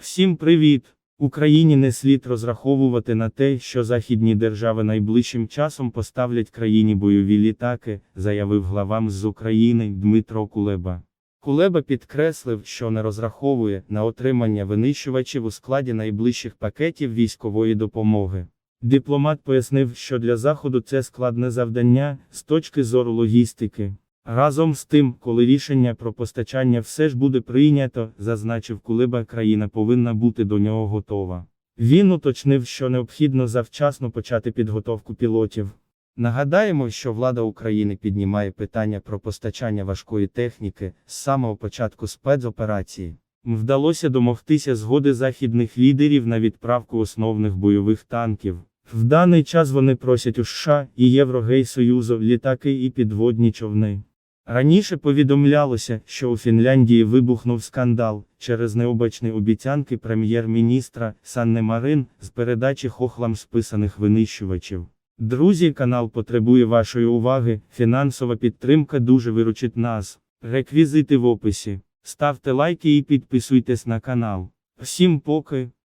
Всім привіт! Україні не слід розраховувати на те, що західні держави найближчим часом поставлять країні бойові літаки, заявив главам з України Дмитро Кулеба. Кулеба підкреслив, що не розраховує на отримання винищувачів у складі найближчих пакетів військової допомоги. Дипломат пояснив, що для Заходу це складне завдання з точки зору логістики. Разом з тим, коли рішення про постачання все ж буде прийнято, зазначив Кулеба, країна повинна бути до нього готова. Він уточнив, що необхідно завчасно почати підготовку пілотів. Нагадаємо, що влада України піднімає питання про постачання важкої техніки з самого початку спецоперації. Вдалося домогтися згоди західних лідерів на відправку основних бойових танків. В даний час вони просять у США і Єврогейсоюзу літаки і підводні човни. Раніше повідомлялося, що у Фінляндії вибухнув скандал через необачні обіцянки прем'єр-міністра Санне Марин з передачі хохлам списаних винищувачів. Друзі, канал потребує вашої уваги. Фінансова підтримка дуже виручить нас. Реквізити в описі. Ставте лайки і підписуйтесь на канал. Всім поки.